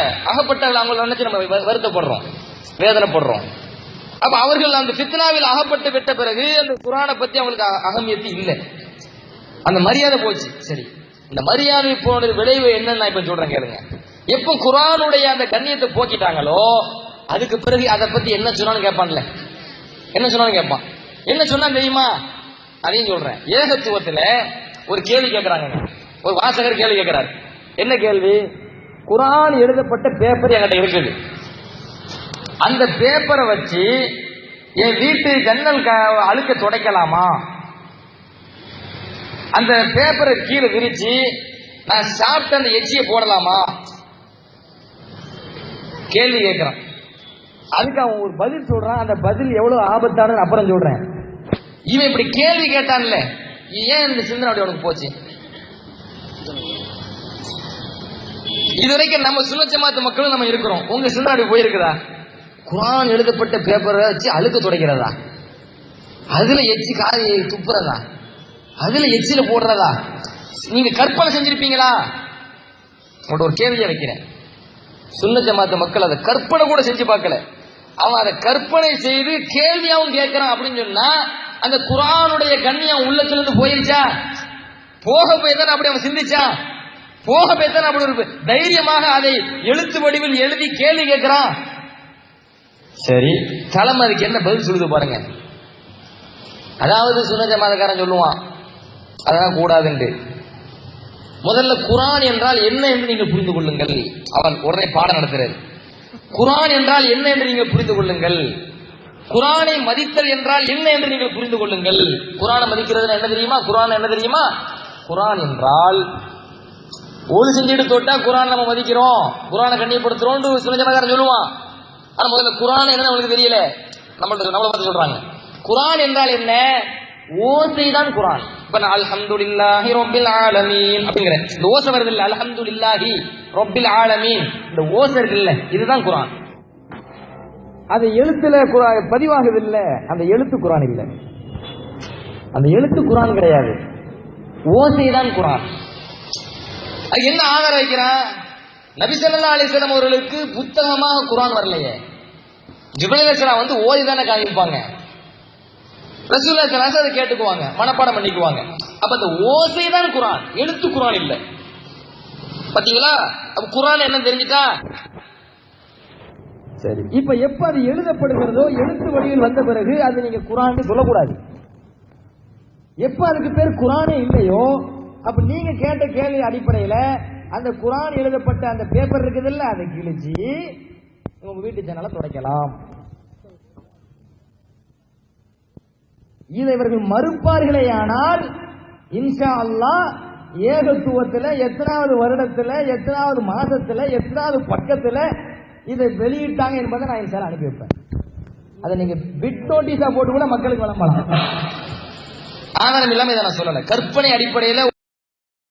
அகப்பட்டவர்கள் அவங்களை நினைச்சு நம்ம வருத்தப்படுறோம் வேதனைப்படுறோம். அப்ப அவர்கள் அந்த சித்தனாவில் அகப்பட்டு விட்ட பிறகு அந்த குரானை பத்தி அவங்களுக்கு அகமியத்து இல்லை. அந்த மரியாதை போச்சு. சரி இந்த மரியாதை போனது விளைவு என்னன்னு நான் இப்ப சொல்றேன் கேளுங்க. எப்போ குரானுடைய அந்த கண்ணியத்தை போக்கிட்டாங்களோ அதுக்கு பிறகு அதை பத்தி என்ன சொன்னாலும் கேட்பான்ல. என்ன சொன்னாலும் கேட்பான். என்ன சொன்னா தெரியுமா? அதையும் சொல்றேன். ஏகத்துவத்துல ஒரு கேள்வி கேட்கறாங்க ஒரு வாசகர் கேள்வி கேட்கிறார் என்ன கேள்வி? குரான் எழுதப்பட்ட பேப்பர் என்கிட்ட இருக்குது. அந்த பேப்பரை வச்சு என் வீட்டு ஜன்னல் க- அழுக்க துடைக்கலாமா? அந்த பேப்பரை கீழே விரிச்சு நான் சாப்பிட்ட அந்த எச்சியை போடலாமா? கேள்வி கேட்கிறான். அதுக்கு அவன் ஒரு பதில் சொல்றான். அந்த பதில் எவ்வளவு ஆபத்தானது அப்புறம் சொல்றேன். இவன் இப்படி கேள்வி கேட்டான்ல. ஏன் இந்த சிந்தனை அப்படி உனக்கு போச்சு? இது வரைக்கும் நம்ம சுண்ணச்சமாத்து மக்களும் நம்ம இருக்கிறோம். உங்க சிந்தனை அப்படி போயிருக்குதா? குரான் எழுதப்பட்ட பேப்பரை வச்சு அழுக்க துடைக்கிறதா? அதுல எச்சு காரி துப்புறதா? அதுல எச்சில போடுறதா? நீங்க கற்பனை செஞ்சிருப்பீங்களா? உங்கள்ட்ட ஒரு கேள்வியை வைக்கிறேன். சுன்ன ஜமாத்த மக்கள் அதை கற்பனை கூட செஞ்சு பார்க்கல. அவன் அதை கற்பனை செய்து கேள்வியாவும் கேட்கிறான் அப்படின்னு சொன்னா அந்த குரானுடைய கண்ணியம் உள்ளத்துல இருந்து போயிருச்சா? போக போய் தானே அப்படி அவன் சிந்திச்சான்? போக தானே அப்படி ஒரு தைரியமாக அதை எழுத்து வடிவில் எழுதி கேள்வி கேட்கிறான். சரி. தலைமை அதுக்கு என்ன பதில் சொல்லுது பாருங்க. அதாவது சுன்ன ஜமாதக்காரன் சொல்லுவான். அதெல்லாம் கூடாதுண்டு. முதல்ல குரான் என்றால் என்ன என்று நீங்கள் புரிந்து கொள்ளுங்கள். அவன் உடனே பாடம் நடத்துறாரு. குரான் என்றால் என்ன என்று நீங்கள் புரிந்து கொள்ளுங்கள். குரானை மதித்தல் என்றால் என்ன என்று நீங்கள் புரிந்து கொள்ளுங்கள். குரானை மதிக்கிறது என்ன தெரியுமா? குரான் என்ன தெரியுமா? குரான் என்றால் ஒழு செஞ்சுட்டு தொட்டா குரான் நம்ம மதிக்கிறோம். குரானை கண்ணியப்படுத்துறோம் சுனஜனகாரன் சொல்லுவான். ஆனா முதல்ல குரான் என்ன அவங்களுக்கு தெரியல. நம்மள்ட்ட நம்மளை பார்த்து சொல்றாங்க. குரான் என்றால் என்ன? ஓசை தான் குரான். இப்ப நான் அல்ஹம்துலில்லாஹி ரப்பில் ஆலமீன் அப்படிங்கிற இந்த ஓசை வருது இல்ல அல்ஹம்துலில்லாஹி ரப்பில் ஆலமீன். இந்த ஓசை இருக்குல்ல இதுதான் குரான். அது எழுத்துல பதிவாகுது இல்ல அந்த எழுத்து குரான் இல்ல. அந்த எழுத்து குரான் கிடையாது. ஓசை தான் குரான். என்ன ஆதாரம் வைக்கிறான்? நபிசல்லா ஸல்லல்லாஹு அவர்களுக்கு புத்தகமாக குரான் வரலையே. ஜிப்ரீல் வந்து ஓதி தானே காமிப்பாங்க. ரசூல்லா அதை கேட்டுக்குவாங்க மனப்பாடம் பண்ணிக்குவாங்க. அப்ப அந்த ஓசை தான் குரான் எழுத்து குரான் இல்ல. பாத்தீங்களா? அப்ப குரான் என்ன தெரிஞ்சுட்டா? சரி இப்ப எப்ப அது எழுதப்படுகிறதோ எழுத்து வடிவில் வந்த பிறகு அது நீங்க குரான் சொல்லக்கூடாது. எப்ப அதுக்கு பேர் குரானே இல்லையோ அப்ப நீங்க கேட்ட கேள்வி அடிப்படையில அந்த குரான் எழுதப்பட்ட அந்த பேப்பர் இருக்குதுல்ல அதை கிழிச்சு உங்க வீட்டு ஜன்னல துடைக்கலாம். இதை இவர்கள் மறுப்பார்களே ஆனால் இன்ஷா அல்லாஹ் ஏகத்துவத்துல எத்தனாவது வருடத்துல எத்தனாவது மாசத்துல எத்தனாவது பக்கத்துல இதை வெளியிட்டாங்க என்பதை நான் சார் அனுப்பி வைப்பேன். அதை நீங்க பிட் நோட்டீஸா போட்டு கூட மக்களுக்கு வழங்கலாம். ஆதாரம் இல்லாம இதை நான் சொல்லல. கற்பனை அடிப்படையில